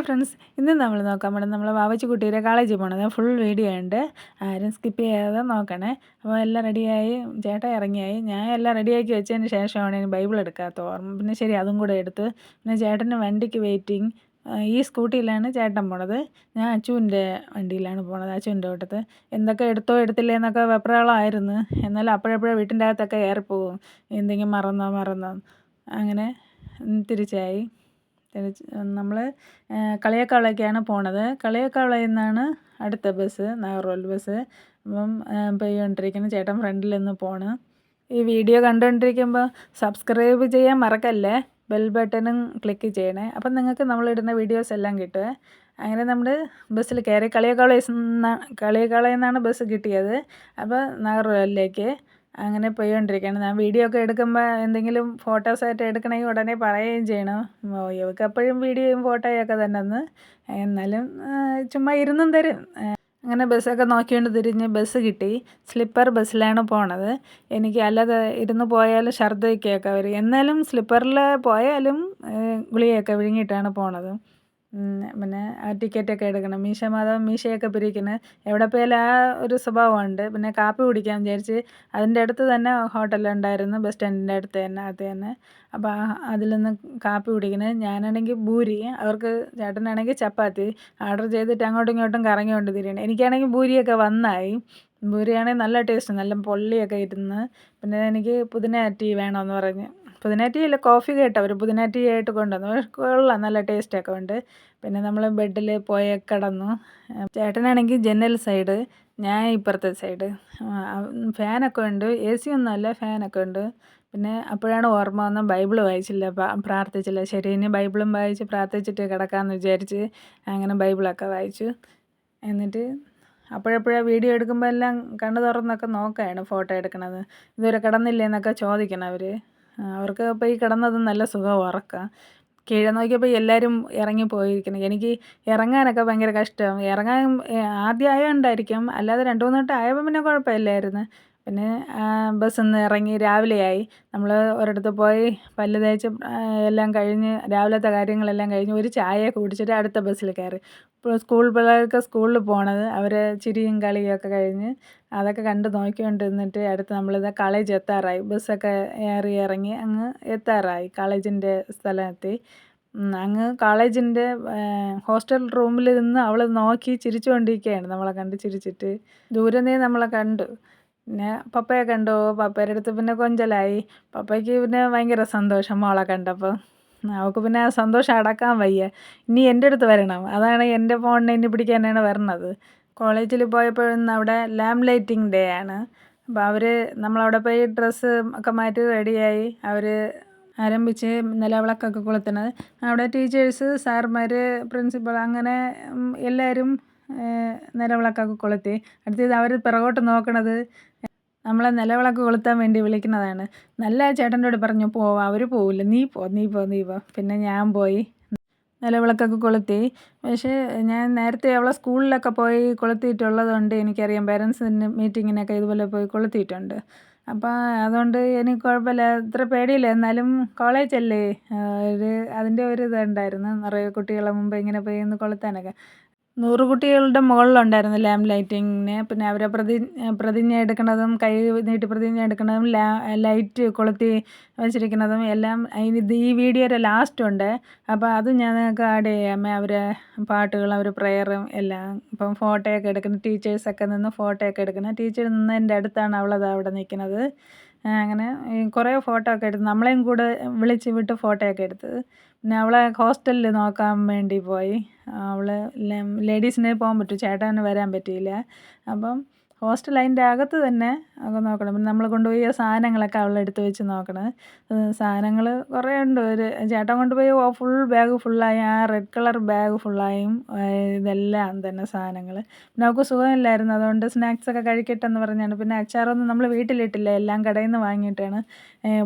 Hi friends ഇന്ന് നമ്മൾ നോക്കാൻ പോണത് നമ്മൾ വാവച്ചിക്കുട്ടിയുടെ കോളേജിൽ പോണത്. ഫുൾ വീഡിയോ ഉണ്ട് ആരും സ്കിപ്പ് ചെയ്യാതെ നോക്കണേ. അപ്പോൾ എല്ലാം റെഡിയായി ചേട്ട ഇറങ്ങിയായി. ഞാൻ എല്ലാം റെഡിയാക്കി വെച്ചതിന് ശേഷമാണ് ഇനി ബൈബിൾ എടുക്കാത്ത ഓർമ്മ. പിന്നെ ശരി അതും കൂടെ എടുത്ത്. പിന്നെ ചേട്ടന് വണ്ടിക്ക് വെയിറ്റിംഗ് ഈ സ്കൂട്ടിയിലാണ് ചേട്ടൻ പോണത്. ഞാൻ അച്ചുവിന്റെ വണ്ടിയിലാണ് പോണത്. അച്ചുവിന്റെ ഓട്ടത്ത് എന്തൊക്കെ എടുത്തോ എടുത്തില്ലേ എന്നൊക്കെ വെപ്രാളമായിരുന്നു എന്നാലും അപ്പോഴപ്പോഴേ വീട്ടിന്റെ അകത്തൊക്കെ ഏറിപ്പോവും എന്തെങ്കിലും മറന്നോ മറന്നോ. അങ്ങനെ തിരിച്ചായി. തിരിച്ച് നമ്മൾ കളിയക്കാവിളേക്കാണ് പോണത്. കളിയക്കാവിളയിൽ നിന്നാണ് അടുത്ത ബസ് നാഗർകോവിൽ ബസ് അപ്പം പോയിക്കൊണ്ടിരിക്കുന്ന ചേട്ടൻ ഫ്രണ്ടിൽ നിന്ന് പോണ്. ഈ വീഡിയോ കണ്ടുകൊണ്ടിരിക്കുമ്പോൾ സബ്സ്ക്രൈബ് ചെയ്യാൻ മറക്കല്ലേ? ബെൽ ബട്ടണും ക്ലിക്ക് ചെയ്യണേ. അപ്പം നിങ്ങൾക്ക് നമ്മളിടുന്ന വീഡിയോസ് എല്ലാം കിട്ടുമേ അങ്ങനെ നമ്മൾ ബസ്സിൽ കയറി കളിയക്കാവിളയിൽ നിന്ന് കളിയക്കാവിളയിൽ നിന്നാണ് ബസ് കിട്ടിയത്. അപ്പോൾ നാഗർകോവിലിലേക്ക് അങ്ങനെ പോയിക്കൊണ്ടിരിക്കുകയാണ് ഞാൻ വീഡിയോ ഒക്കെ എടുക്കുമ്പോൾ എന്തെങ്കിലും ഫോട്ടോസായിട്ട് എടുക്കണമെങ്കിൽ ഉടനെ പറയുകയും ചെയ്യണം. ഇവൾക്ക് എപ്പോഴും വീഡിയോയും ഫോട്ടോയൊക്കെ തന്നെ ഒന്ന് എന്നാലും ചുമ്മാ ഇരുന്നും തരും. അങ്ങനെ ബസ്സൊക്കെ നോക്കിക്കൊണ്ട് തിരിഞ്ഞ് ബസ് കിട്ടി. സ്ലിപ്പർ ബസ്സിലാണ് പോണത്. എനിക്ക് അല്ലാതെ ഇരുന്ന് പോയാലും ഛർദ്ദിക്കുകയൊക്കെ വരും. എന്നാലും സ്ലിപ്പറിൽ പോയാലും ഗുളികയൊക്കെ വിഴുങ്ങിയിട്ടാണ് പോണത്. പിന്നെ ടിക്കറ്റൊക്കെ എടുക്കണം. മീശ മാധവൻ മീശയൊക്കെ പിരിക്കുന്നത് എവിടെ പോയാലും ആ ഒരു സ്വഭാവമുണ്ട്. പിന്നെ കാപ്പി കുടിക്കാൻ വിചാരിച്ച് അതിന്റെ അടുത്ത് തന്നെ ഹോട്ടലുണ്ടായിരുന്നു ബസ് സ്റ്റാൻഡിന്റെ അടുത്ത് തന്നെ അത് തന്നെ. അപ്പോൾ അതിൽ നിന്ന് കാപ്പി കുടിക്കുന്നത് ഞാനാണെങ്കിൽ ഭൂരി അവർക്ക് ചേട്ടനാണെങ്കിൽ ചപ്പാത്തി. ഓർഡർ ചെയ്തിട്ട് അങ്ങോട്ടും ഇങ്ങോട്ടും കറങ്ങിക്കൊണ്ട് തിരിയണം. എനിക്കാണെങ്കിൽ ഭൂരിയൊക്കെ വന്നായി. ഭൂരിയാണെങ്കിൽ നല്ല ടേസ്റ്റ് നല്ല പൊള്ളിയൊക്കെ ഇരുന്ന്. പിന്നെ എനിക്ക് പുതിന ടീ വേണമെന്ന് പറഞ്ഞ്. പുതിന ഇല്ല കോഫി കേട്ടോ. അവർ പുതിനാറ്റി ആയിട്ട് കൊണ്ടുവന്നു. കൊള്ളാം നല്ല ടേസ്റ്റൊക്കെ ഉണ്ട്. പിന്നെ നമ്മൾ ബെഡിൽ പോയി കിടന്നു. ചേട്ടനാണെങ്കിൽ ജനൽ സൈഡ് ഞാൻ ഇപ്പുറത്തെ സൈഡ് ഫാനൊക്കെ ഉണ്ട്. എ സി ഒന്നുമല്ല ഫാനൊക്കെ ഉണ്ട്. പിന്നെ അപ്പോഴാണ് ഓർമ്മ വന്ന ബൈബിൾ വായിച്ചില്ല പ്രാർത്ഥിച്ചില്ല. ശരി ഇനി ബൈബിളും വായിച്ച് പ്രാർത്ഥിച്ചിട്ട് കിടക്കാമെന്ന് വിചാരിച്ച് അങ്ങനെ ബൈബിളൊക്കെ വായിച്ചു. എന്നിട്ട് അപ്പോഴപ്പോഴാ വീഡിയോ എടുക്കുമ്പോൾ എല്ലാം കണ്ണു തുറന്നൊക്കെ നോക്കുകയാണ് ഫോട്ടോ എടുക്കണത്. ഇതുവരെ കിടന്നില്ലേ എന്നൊക്കെ ചോദിക്കണം അവർ അവർക്ക് ഇപ്പോൾ ഈ കിടന്നത് നല്ല സുഖം ഉറക്കം. കീഴെ നോക്കിയപ്പോൾ എല്ലാവരും ഇറങ്ങി പോയിരിക്കണം എനിക്ക് ഇറങ്ങാനൊക്കെ ഭയങ്കര കഷ്ടം. ഇറങ്ങാൻ ആദ്യം അല്ലാതെ രണ്ട് മൂന്ന് വട്ടം ആയപ്പോൾ പിന്നെ കുഴപ്പമില്ലായിരുന്നു. പിന്നെ ബസ്സിൽ നിന്ന് ഇറങ്ങി രാവിലെയായി. നമ്മൾ ഒരിടത്ത് പോയി പല്ല് തേച്ച് എല്ലാം കഴിഞ്ഞ് രാവിലത്തെ കാര്യങ്ങളെല്ലാം കഴിഞ്ഞ് ഒരു ചായയൊക്കെ കുടിച്ചിട്ട് അടുത്ത ബസ്സിൽ കയറി. ഇപ്പോൾ സ്കൂൾ പിള്ളേർക്ക് സ്കൂളിൽ പോണത് അവരെ ചിരിയും കളിയൊക്കെ കഴിഞ്ഞ് അതൊക്കെ കണ്ട് നോക്കിക്കൊണ്ടിരുന്നിട്ട് അടുത്ത് നമ്മളിത് കോളേജ് എത്താറായി. ബസ്സൊക്കെ ഏറി ഇറങ്ങി അങ്ങ് എത്താറായി. കോളേജിന്റെ സ്ഥലമെത്തി. അങ്ങ് കോളേജിന്റെ ഹോസ്റ്റൽ റൂമിൽ നിന്ന് അവൾ നോക്കി ചിരിച്ചുകൊണ്ടിരിക്കുകയാണ് നമ്മളെ കണ്ട് ചിരിച്ചിട്ട്. ദൂരെ നമ്മളെ കണ്ടു. പിന്നെ പപ്പയെ കണ്ടു. പപ്പയുടെ അടുത്ത് പിന്നെ കൊഞ്ചലായി. പപ്പയ്ക്ക് പിന്നെ ഭയങ്കര സന്തോഷം മോളെ കണ്ടപ്പോൾ അവൾക്ക് പിന്നെ ആ സന്തോഷം അടക്കാൻ വയ്യ. ഇനി എന്റെ അടുത്ത് വരണം. അതാണ് എന്റെ ഫോണിനെ ഇനി പിടിക്കാനാണ് വരണത്. കോളേജിൽ പോയപ്പോഴൊന്നും അവിടെ ലാം ലൈറ്റിംഗ് ഡേ ആണ്. അപ്പോൾ അവർ നമ്മളവിടെ പോയി ഡ്രസ്സ് ഒക്കെ മാറ്റി റെഡിയായി. അവർ ആരംഭിച്ച് നിലവിളക്കൊക്കെ കൊളുത്തണത്. അവിടെ ടീച്ചേഴ്സ് സാർമാർ പ്രിൻസിപ്പൾ അങ്ങനെ എല്ലാവരും നിലവിളക്കൊക്കെ കൊളുത്തി. അടുത്തത് അവർ പിറകോട്ട് നോക്കണത് നമ്മളെ നിലവിളക്ക് കൊളുത്താൻ വേണ്ടി വിളിക്കുന്നതാണ്. നല്ല ചേട്ടന്റെ പറഞ്ഞു പോവാം അവർ പോവില്ല. നീ പോ നീ പോ നീ പോ. പിന്നെ ഞാൻ പോയി നിലവിളക്കൊക്കെ കൊളുത്തി. പക്ഷേ ഞാൻ നേരത്തെ അവളെ സ്കൂളിലൊക്കെ പോയി കൊളുത്തിയിട്ടുള്ളത് കൊണ്ട് എനിക്കറിയാം പേരൻസിന് മീറ്റിങ്ങിനൊക്കെ ഇതുപോലെ പോയി കൊളുത്തിയിട്ടുണ്ട്. അപ്പോൾ അതുകൊണ്ട് എനിക്ക് കുഴപ്പമില്ല. ഇത്ര പേടിയില്ല. എന്നാലും കോളേജല്ലേ. ഒരു അതിന്റെ ഒരു ഇതുണ്ടായിരുന്നു നിറയെ കുട്ടികളെ മുമ്പ് ഇങ്ങനെ പോയി ഒന്ന് കൊളുത്താനൊക്കെ. നൂറ് കുട്ടികളുടെ മുകളിലുണ്ടായിരുന്നു ലാമ്പ് ലൈറ്റിങ്ങിന്. പിന്നെ അവരെ പ്രതി പ്രതിജ്ഞ എടുക്കുന്നതും കൈ നീട്ടി പ്രതിജ്ഞ എടുക്കുന്നതും ലൈറ്റ് കൊളുത്തി വെച്ചിരിക്കുന്നതും എല്ലാം ഇത് ഈ വീഡിയോയുടെ ലാസ്റ്റ് ഉണ്ട്. അപ്പോൾ അത് ഞാൻ നിങ്ങൾക്ക് ആഡ് ചെയ്യാം. അവരെ പാട്ടുകളും അവർ പ്രെയറും എല്ലാം. ഇപ്പം ഫോട്ടോയൊക്കെ എടുക്കുന്ന ടീച്ചേഴ്സൊക്കെ നിന്ന് ഫോട്ടോയൊക്കെ എടുക്കുന്നത് ടീച്ചർ നിന്നതിന്റെ അടുത്താണ് അവളത് അവിടെ നിൽക്കുന്നത്. അങ്ങനെ കുറേ ഫോട്ടോ ഒക്കെ എടുത്ത് നമ്മളെയും കൂടെ വിളിച്ച് വിട്ട് ഫോട്ടോ ഒക്കെ എടുത്തത്. പിന്നെ അവളെ ഹോസ്റ്റലിൽ നോക്കാൻ വേണ്ടി പോയി. അവൾ ലേഡീസിനെ പോകാൻ പറ്റും ചേട്ടന് വരാൻ പറ്റിയില്ല. അപ്പം ഹോസ്റ്റൽ അതിന്റെ അകത്ത് തന്നെ ഒക്കെ നോക്കണം. പിന്നെ നമ്മൾ കൊണ്ടുപോയ സാധനങ്ങളൊക്കെ അവൾ എടുത്ത് വെച്ച് നോക്കണം. സാധനങ്ങൾ കുറേ ഉണ്ട്. ഒരു ചേട്ടൻ കൊണ്ടുപോയി ഫുൾ ബാഗ് ഫുള്ളായി. ആ റെഡ് കളർ ബാഗ് ഫുള്ളായും. ഇതെല്ലാം തന്നെ സാധനങ്ങൾ പിന്നെ അവൾക്ക് സുഖമില്ലായിരുന്നു. അതുകൊണ്ട് സ്നാക്സൊക്കെ കഴിക്കട്ടെ എന്ന് പറഞ്ഞാണ്. പിന്നെ അച്ചാറൊന്നും നമ്മൾ വീട്ടിലിട്ടില്ല. എല്ലാം കടയിൽ നിന്ന് വാങ്ങിയിട്ടാണ്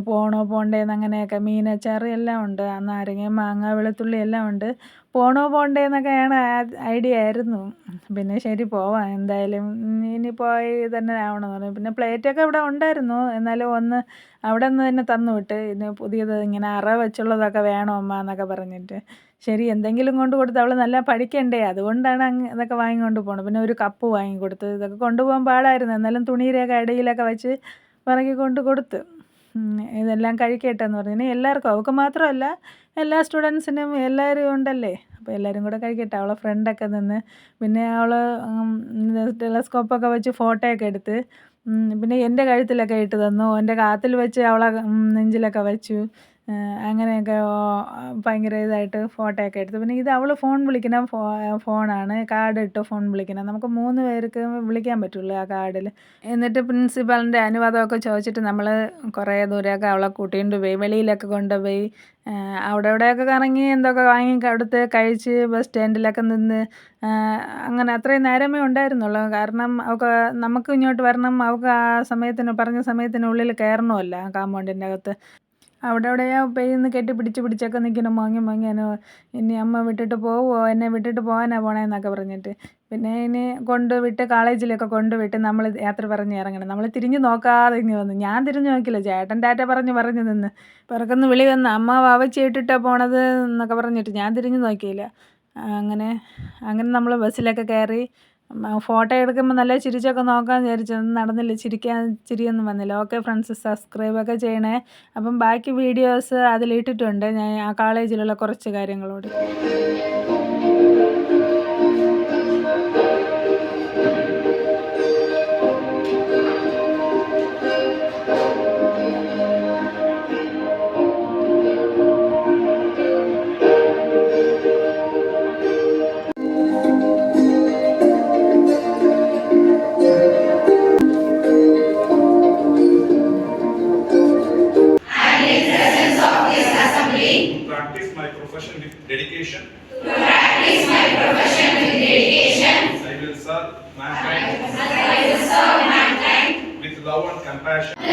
പോണോ പോണ്ടേന്ന് അങ്ങനെയൊക്കെ മീൻ അച്ചാർ എല്ലാം ഉണ്ട്. നാരങ്ങ മാങ്ങ വെളുത്തുള്ളി എല്ലാം ഉണ്ട്. പോണോ പോണ്ടേ എന്നൊക്കെയാണ് ഐഡിയ ആയിരുന്നു. പിന്നെ ശരി പോവാം എന്തായാലും. ഇനി പോയി തന്നെ ആവണമെന്ന് പറഞ്ഞു. പിന്നെ പ്ലേറ്റൊക്കെ ഇവിടെ ഉണ്ടായിരുന്നു. എന്നാലും ഒന്ന് അവിടെ നിന്ന് തന്നെ തന്നു വിട്ട്. ഇനി പുതിയത് ഇങ്ങനെ അറ വെച്ചുള്ളതൊക്കെ വേണോ അമ്മ എന്നൊക്കെ പറഞ്ഞിട്ട്. ശരി എന്തെങ്കിലും കൊണ്ട് കൊടുത്ത് അവൾ നല്ല പഠിക്കണ്ടേ? അതുകൊണ്ടാണ് അങ്ങ് ഇതൊക്കെ വാങ്ങിക്കൊണ്ട് പോകണം പിന്നെ ഒരു കപ്പ് വാങ്ങിക്കൊടുത്ത്. ഇതൊക്കെ കൊണ്ടുപോകാൻ പാടായിരുന്നു. എന്നാലും തുണിയിലൊക്കെ ഇടയിലൊക്കെ വെച്ച് പിറകി കൊണ്ട് കൊടുത്ത്. ഇതെല്ലാം കഴിക്കട്ടെ എന്ന് പറഞ്ഞു. ഇനി എല്ലാവർക്കും അവൾക്ക് മാത്രമല്ല എല്ലാ സ്റ്റുഡൻസിനും എല്ലാവരും ഉണ്ടല്ലേ? അപ്പോൾ എല്ലാവരും കൂടെ കഴിക്കട്ടെ. അവളെ ഫ്രണ്ടൊക്കെ നിന്ന് പിന്നെ അവൾ ടെലസ്കോപ്പൊക്കെ വെച്ച് ഫോട്ടോയൊക്കെ എടുത്ത് പിന്നെ എന്റെ കഴുത്തിലൊക്കെ ഇട്ട് തന്നു. എന്റെ കാത്തിൽ വെച്ച് അവളെ നെഞ്ചിലൊക്കെ വെച്ചു. അങ്ങനെയൊക്കെ ഭയങ്കര ഇതായിട്ട് ഫോട്ടോയൊക്കെ എടുത്തു. പിന്നെ ഇത് അവൾ ഫോൺ വിളിക്കുന്ന ഫോണാണ് കാർഡ് ഇട്ട് ഫോൺ വിളിക്കുന്നത്. നമുക്ക് മൂന്ന് പേർക്ക് വിളിക്കാൻ പറ്റുള്ളൂ ആ കാർഡിൽ എന്നിട്ട് പ്രിൻസിപ്പാളിന്റെ അനുവാദമൊക്കെ ചോദിച്ചിട്ട് നമ്മൾ കുറേ ദൂരമൊക്കെ അവളെ കൂട്ടിയിട്ട് പോയി വെളിയിലൊക്കെ കൊണ്ടുപോയി അവിടെ ഇവിടെയൊക്കെ കറങ്ങി എന്തൊക്കെ വാങ്ങി കൊടുത്ത് കഴിച്ച് ബസ് സ്റ്റാൻഡിലൊക്കെ നിന്ന് അങ്ങനെ അത്രയും നേരമേ ഉണ്ടായിരുന്നുള്ളൂ. കാരണം അവൾക്ക് നമുക്ക് ഇങ്ങോട്ട് വരണം അവൾക്ക് ആ സമയത്തിന് പറഞ്ഞ സമയത്തിനുള്ളിൽ കയറണമല്ല കാമ്പൗണ്ടിന്റെ അകത്ത്. അവിടെ എവിടെയോ പെയ്യുന്ന കെട്ടി പിടിച്ച് പിടിച്ചൊക്കെ നിൽക്കണം മാങ്ങി മാങ്ങി എന്നെ ഇനി അമ്മ വിട്ടിട്ട് പോവുമോ എന്നെ വിട്ടിട്ട് പോകാനാ പോണേന്നൊക്കെ പറഞ്ഞിട്ട്. പിന്നെ ഇനി കൊണ്ടുവിട്ട് കോളേജിലൊക്കെ കൊണ്ടുവിട്ട് നമ്മൾ യാത്ര പറഞ്ഞ് ഇറങ്ങണം. നമ്മൾ തിരിഞ്ഞു നോക്കാതെ ഇങ്ങ് വന്നു. ഞാൻ തിരിഞ്ഞു നോക്കില്ല. ചേട്ടൻ ടാറ്റ പറഞ്ഞ് പറഞ്ഞ് നിന്ന്. പിറക്കുന്ന വിളി വന്ന് അമ്മ വാവച്ചി ഇട്ടിട്ടാണ് പോണത് എന്നൊക്കെ പറഞ്ഞിട്ട് ഞാൻ തിരിഞ്ഞു നോക്കിയില്ല. അങ്ങനെ അങ്ങനെ നമ്മൾ ബസ്സിലൊക്കെ കയറി ഫോട്ടോ എടുക്കുമ്പോൾ നല്ല ചിരിച്ചൊക്കെ നോക്കാൻ വിചാരിച്ചു. ഒന്നും നടന്നില്ല. ചിരിക്കാൻ ചിരിയൊന്നും വന്നില്ല. ഓക്കെ ഫ്രണ്ട്സ് സബ്സ്ക്രൈബ് സബ്സ്ക്രൈബൊക്കെ ചെയ്യണേ. അപ്പം ബാക്കി വീഡിയോസ് അതിലിട്ടിട്ടുണ്ട്. ഞാൻ ആ കോളേജിലുള്ള കുറച്ച് കാര്യങ്ങളോട്. Compassion.